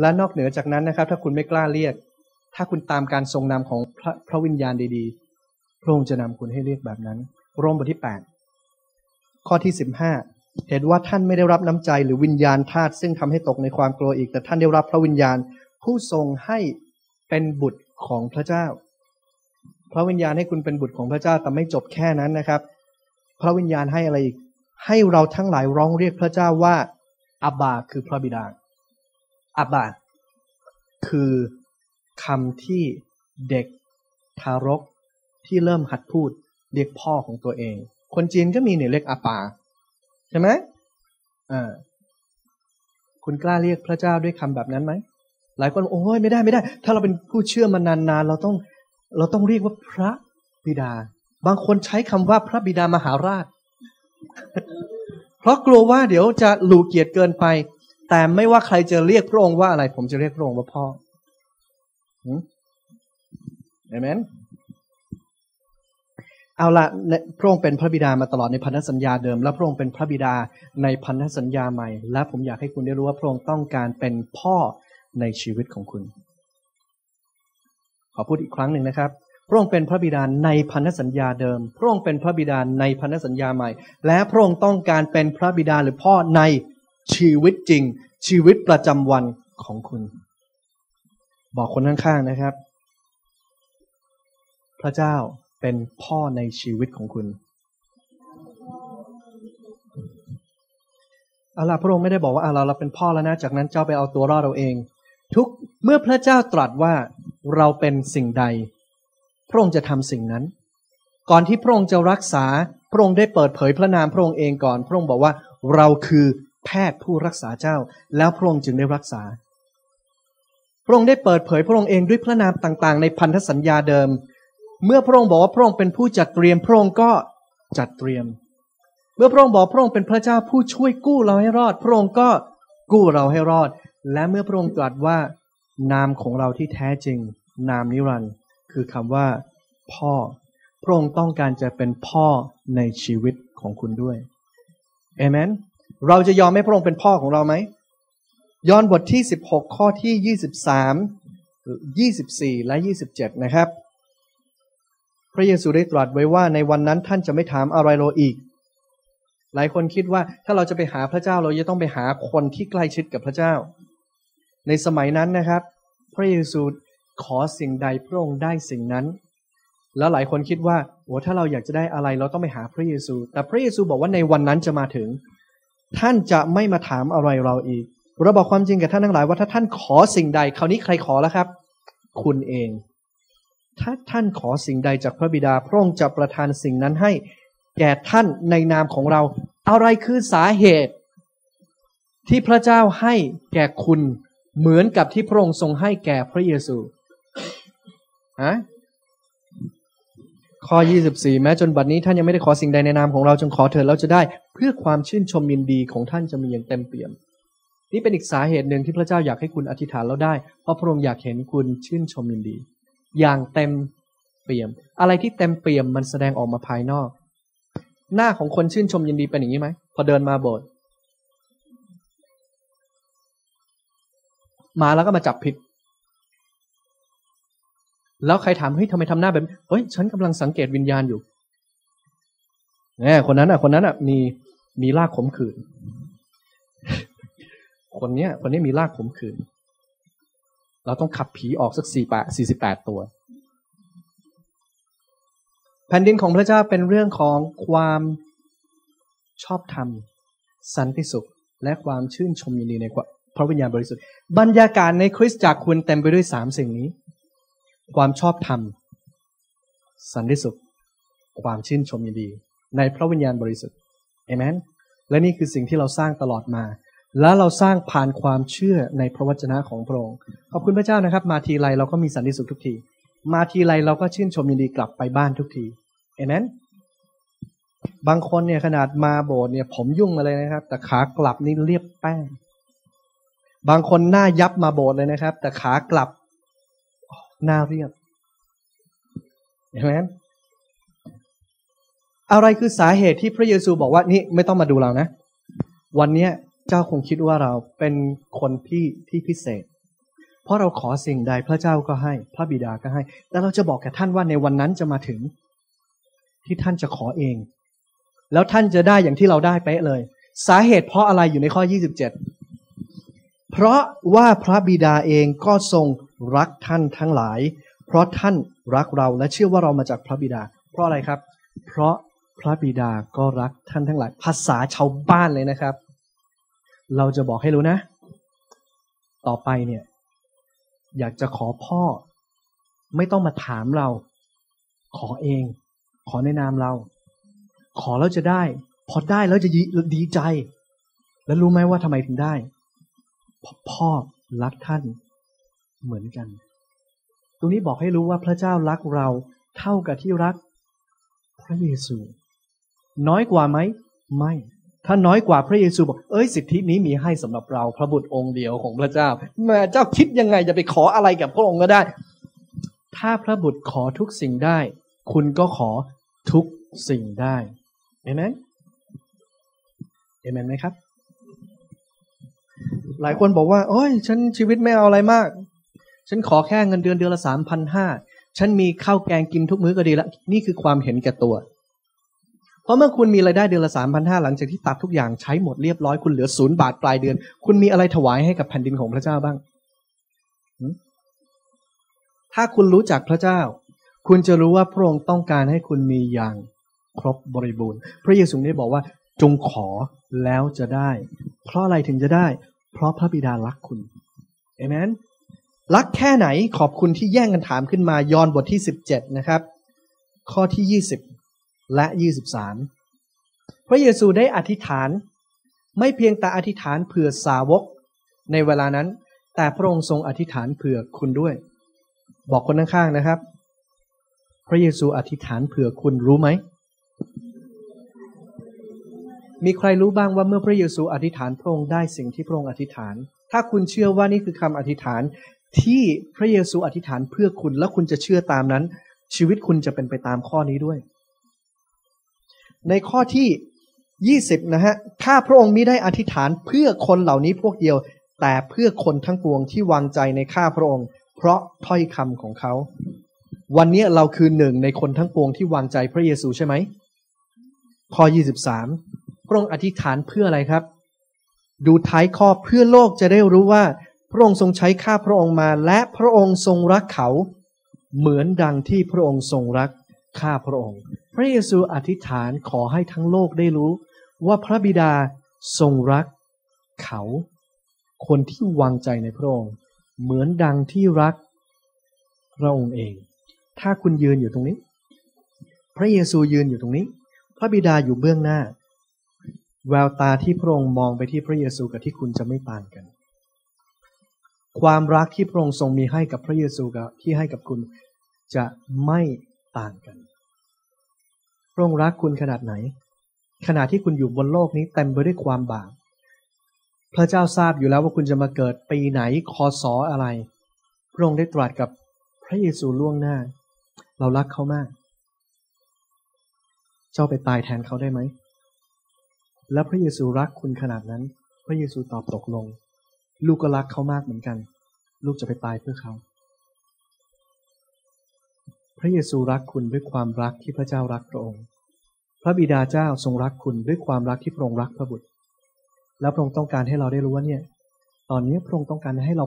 และนอกเหนือจากนั้นนะครับ ถ้าคุณไม่กล้าเรียก ถ้าคุณตามการทรงนำของพระพระวิญญาณดีๆ พระองค์จะนำคุณให้เรียกแบบนั้น โรมบทที่ 8 ข้อที่ 15 เห็นว่าท่านไม่ได้รับน้ำใจหรือวิญญาณธาตุซึ่งทำให้ตกในความกลัวอีก แต่ท่านได้รับพระวิญญาณผู้ทรงให้เป็นบุตรของพระเจ้า พระวิญญาณให้คุณเป็นบุตรของพระเจ้าแต่ไม่จบแค่นั้นนะครับ พระวิญญาณให้อะไรอีก ให้เราทั้งหลายร้องเรียกพระเจ้าว่าอับบาคือพระบิดา อับบาคือคำที่เด็กทารกที่เริ่มหัดพูดเรียกพ่อของตัวเอง คนจีนก็มีเนี่ยเรียกอาปาใช่ไหมอ่าคุณกล้าเรียกพระเจ้าด้วยคำแบบนั้นไหม หลายคนโอ้ยไม่ได้ไม่ได้ ถ้าเราเป็นผู้เชื่อมานานๆเราต้อง เราต้องเรียกว่าพระบิดา บางคนใช้คำว่าพระบิดามหาราช เพราะกลัวว่าเดี๋ยวจะหลูเกียรติเกินไป แต่ไม่ว่าใครจะเรียกพระองค์ว่าอะไร ผมจะเรียกพระองค์ว่าพ่อเอเมนเอาละพระองค์เป็นพระบิดามาตลอดในพันธสัญญาเดิม และพระองค์เป็นพระบิดาในพันธสัญญาใหม่ และผมอยากให้คุณได้รู้ว่าพระองค์ต้องการเป็นพ่อในชีวิตของคุณ ขอพูดอีกครั้งหนึ่งนะครับ พระองค์เป็นพระบิดาในพันธสัญญาเดิม พระองค์เป็นพระบิดาในพันธสัญญาใหม่ และพระองค์ต้องการเป็นพระบิดาหรือพ่อใน ชีวิตจริง ชีวิตประจำวันของคุณ บอกคนข้างๆนะครับ พระเจ้าเป็นพ่อในชีวิตของคุณอาล่ะพระองค์ไม่ได้บอกว่าเราเราเป็นพ่อแล้วนะ จากนั้นเจ้าไปเอาตัวรอดเราเอง ทุกเมื่อพระเจ้าตรัสว่าเราเป็นสิ่งใด พระองค์จะทำสิ่งนั้น ก่อนที่พระองค์จะรักษา พระองค์ได้เปิดเผยพระนามพระองค์เองก่อน พระองค์บอกว่าเราคือ แพทย์ผู้รักษาเจ้า แล้วพระองค์จึงได้รักษา พระองค์ได้เปิดเผยพระองค์เองด้วยพระนามต่างๆ ในพันธสัญญาเดิม เมื่อพระองค์บอกว่าพระองค์เป็นผู้จัดเตรียม พระองค์ก็จัดเตรียม เมื่อพระองค์บอกพระองค์เป็นพระเจ้าผู้ช่วยกู้เราให้รอด พระองค์ก็กู้เราให้รอด และเมื่อพระองค์ตรัสว่า นามของเราที่แท้จริง นามนิรันดร์คือคำว่า พ่อ พระองค์ต้องการจะเป็นพ่อในชีวิตของคุณด้วยเอเมน เราจะยอมให้พระองค์เป็นพ่อของเราไหมย้อนบทที่ 16 ข้อที่ 23 24 และ 27 นะครับ พระเยซูได้ตรัสไว้ว่าในวันนั้นท่านจะไม่ถามอะไรเราอีก หลายคนคิดว่าถ้าเราจะไปหาพระเจ้าเราจะต้องไปหาคนที่ใกล้ชิดกับพระเจ้า ในสมัยนั้นนะครับ พระเยซูขอสิ่งใดพระองค์ได้สิ่งนั้น แล้วหลายคนคิดว่าโอ้ถ้าเราอยากจะได้อะไรเราต้องไปหาพระเยซู แต่พระเยซูบอกว่าในวันนั้นจะมาถึง ท่านจะไม่มาถามอะไรเราอีก เราบอกความจริงกับท่านทั้งหลายว่าถ้าท่านขอสิ่งใด คราวนี้ใครขอแล้วครับ คุณเอง ถ้าท่านขอสิ่งใดจากพระบิดาพระองค์จะประทานสิ่งนั้นให้ แก่ท่านในนามของเรา อะไรคือสาเหตุ ที่พระเจ้าให้แก่คุณเหมือนกับที่พระองค์ทรงให้แก่พระเยซูฮะ ข้อ 24 แม้จนบัดนี้ท่านยังไม่ได้ขอสิ่งใดในนามของเราจงขอเถิดแล้วจะได้ เพื่อความชื่นชมยินดีของท่านจะมีอย่างเต็มเปี่ยม นี่เป็นอีกสาเหตุหนึ่งที่พระเจ้าอยากให้คุณอธิษฐานแล้วได้ เพราะพระองค์อยากเห็นคุณชื่นชมยินดี อย่างเต็มเปี่ยม อะไรที่เต็มเปี่ยมมันแสดงออกมาภายนอก หน้าของคนชื่นชมยินดีเป็นอย่างนี้ไหมพอเดินมาโบสถ์มาแล้วก็มาจับผิด แล้วใครถามเฮ้ยทำไมทำหน้าแบบเฮ้ยฉันกำลังสังเกตวิญญาณอยู่แหมคนนั้นอะ คนนั้นอะ มีมีลากขมขื่นคนเนี้ย คนนี้มีลากขมขื่นเราต้องขับผีออกสักสี่แปดสี่สิบแปดตัว แผ่นดินของพระเจ้าเป็นเรื่องของความชอบธรรม สันติสุข และความชื่นชมยินดีในพระวิญญาณบริสุทธิ์บรรยากาศในคริสตจักรคุณเต็มไปด้วยสามสิ่งนี้ ความชอบธรรม สันติสุข ความชื่นชมยินดี ในพระวิญญาณบริสุทธิ์เอเมนและนี่คือสิ่งที่เราสร้างตลอดมา แล้วเราสร้างผ่านความเชื่อในพระวจนะของพระองค์ขอบคุณพระเจ้านะครับ มาทีไรเราก็มีสันติสุขทุกที มาทีไรเราก็ชื่นชมยินดีกลับไปบ้านทุกทีเห็นนั้นบางคนเนี่ยขนาดมาโบสถ์เนี่ย ผมยุ่งมาเลยนะครับ แต่ขากลับนี่เรียบแป้ง บางคนหน้ายับมาโบสถ์เลยนะครับ แต่ขากลับ หน้าเรียบเห็นไหมอะไรคือสาเหตุที่พระเยซูบอกว่านี่ไม่ต้องมาดูเรานะ วันนี้เจ้าคงคิดว่าเราเป็นคนที่ที่พิเศษ เพราะเราขอสิ่งใดพระเจ้าก็ให้ พระบิดาก็ให้ แต่เราจะบอกแก่ท่านว่าในวันนั้นจะมาถึง ที่ท่านจะขอเอง แล้วท่านจะได้อย่างที่เราได้เป๊ะเลย สาเหตุเพราะอะไรอยู่ในข้อ 27 เพราะว่าพระบิดาเองก็ทรง รักท่านทั้งหลาย เพราะท่านรักเราและเชื่อว่าเรามาจากพระบิดา เพราะอะไรครับ เพราะพระบิดาก็รักท่านทั้งหลาย ภาษาชาวบ้านเลยนะครับ เราจะบอกให้รู้นะ ต่อไปเนี่ย อยากจะขอพ่อ ไม่ต้องมาถามเรา ขอเอง ขอในนามเรา ขอแล้วจะได้ พอได้แล้วจะดีใจ แล้วรู้ไหมว่าทำไมถึงได้เพราะพ่อรักท่าน เหมือนกัน ตรงนี้บอกให้รู้ว่าพระเจ้ารักเราเท่ากับที่รัก พระเยซู น้อยกว่าไหม ไม่ ถ้าน้อยกว่าพระเยซูบอกเอ้ยสิทธินี้มีให้สำหรับเราพระบุตรองค์เดียวของพระเจ้าแม่เจ้าคิดยังไงจะไปขออะไรกับพระองค์ก็ได้ ถ้าพระบุตรขอทุกสิ่งได้ คุณก็ขอทุกสิ่งได้เห็นไหมเห็นไหมครับ หลายคนบอกว่า โอ้ย ฉันชีวิตไม่เอาอะไรมาก ฉันขอแค่เงินเดือนเดือนละสามพันห้าฉันมีข้าวแกงกินทุกมื้อก็ดีล้วนี่คือความเห็นแก่ตัว เพราะเมื่อคุณมีรายได้เดือนละสามพันห้าหลังจากที่ตัดทุกอย่างใช้หมดเรียบร้อยคุณเหลือศูนย์บาทปลายเดือน คุณมีอะไรถวายให้กับแผ่นดินของพระเจ้าบ้าง ถ้าคุณรู้จักพระเจ้า คุณจะรู้ว่าพระองค์ต้องการให้คุณมีอย่างครบบริบูรณ์ พระเยซูได้บอกว่าจงขอแล้วจะได้ เพราะอะไรถึงจะได้ เพราะพระบิดารักคุณเอเมน รักแค่ไหนขอบคุณที่แย่งกันถามขึ้นมายอนบทที่สิบเจ็ดนะครับ ข้อที่ยี่สิบและยี่สิบสามพระเยซูได้อธิษฐาน ไม่เพียงแต่อธิษฐานเผื่อสาวกในเวลานั้น แต่พระองค์ทรงอธิษฐานเผื่อคุณด้วย บอกคนข้างๆนะครับ พระเยซูอธิษฐานเผื่อคุณรู้ไหม มีใครรู้บ้างว่าเมื่อพระเยซูอธิษฐานพระองค์ได้สิ่งที่พระองค์อธิษฐานถ้าคุณเชื่อว่านี่คือคำอธิษฐาน ที่พระเยซูอธิษฐานเพื่อคุณ แล้วคุณจะเชื่อตามนั้น ชีวิตคุณจะเป็นไปตามข้อนี้ด้วย ในข้อที่ยี่สิบนะฮะข้าพระองค์มิได้อธิษฐานเพื่อคนเหล่านี้พวกเดียว แต่เพื่อคนทั้งปวงที่วางใจในข้าพระองค์ เพราะถ้อยคำของเขา วันนี้เราคือหนึ่งในคนทั้งปวงที่วางใจพระเยซูใช่ไหมข้อยี่สิบสามพระองค์อธิษฐานเพื่ออะไรครับ ดูท้ายข้อเพื่อโลกจะได้รู้ว่า ระองค์ทรงใช้ข้าพระองค์มาและพระองค์ทรงรักเขา เหมือนดังที่พระองค์ทรงรักข้าพระองค์ พระเยซูอธิษฐานขอให้ทั้งโลกได้รู้ ว่าพระบิดาทรงรักเขา คนที่วางใจในพระองค์ เหมือนดังที่รักพระองค์เอง ถ้าคุณยืนอยู่ตรงนี้ พระเยซูยืนอยู่ตรงนี้ พระบิดาอยู่เบื้องหน้า แววตาที่พระองค์มองไปที่พระเยซูกับที่คุณจะไม่ต่างกัน ความรักที่พระองค์ทรงมีให้กับพระเยซูกับที่ให้กับคุณจะไม่ต่างกัน พระองค์รักคุณขนาดไหน ขณะที่คุณอยู่บนโลกนี้เต็มไปด้วยความบาป พระเจ้าทราบอยู่แล้วว่าคุณจะมาเกิดปีไหนคอสออะไร พระองค์ได้ตรัสกับพระเยซูล่วงหน้า เรารักเขามาก เจ้าไปตายแทนเขาได้ไหม และพระเยซูรักคุณขนาดนั้น พระเยซูตอบตกลง ลูกก็รักเขามากเหมือนกัน ลูกจะไปตายเพื่อเขา พระเยซูรักคุณด้วยความรักที่พระเจ้ารักพระองค์ พระบิดาเจ้าทรงรักคุณด้วยความรักที่พระองค์รักพระบุตร แล้วพระองค์ต้องการให้เราได้รู้ว่าเนี่ย ตอนนี้พระองค์ต้องการให้เรา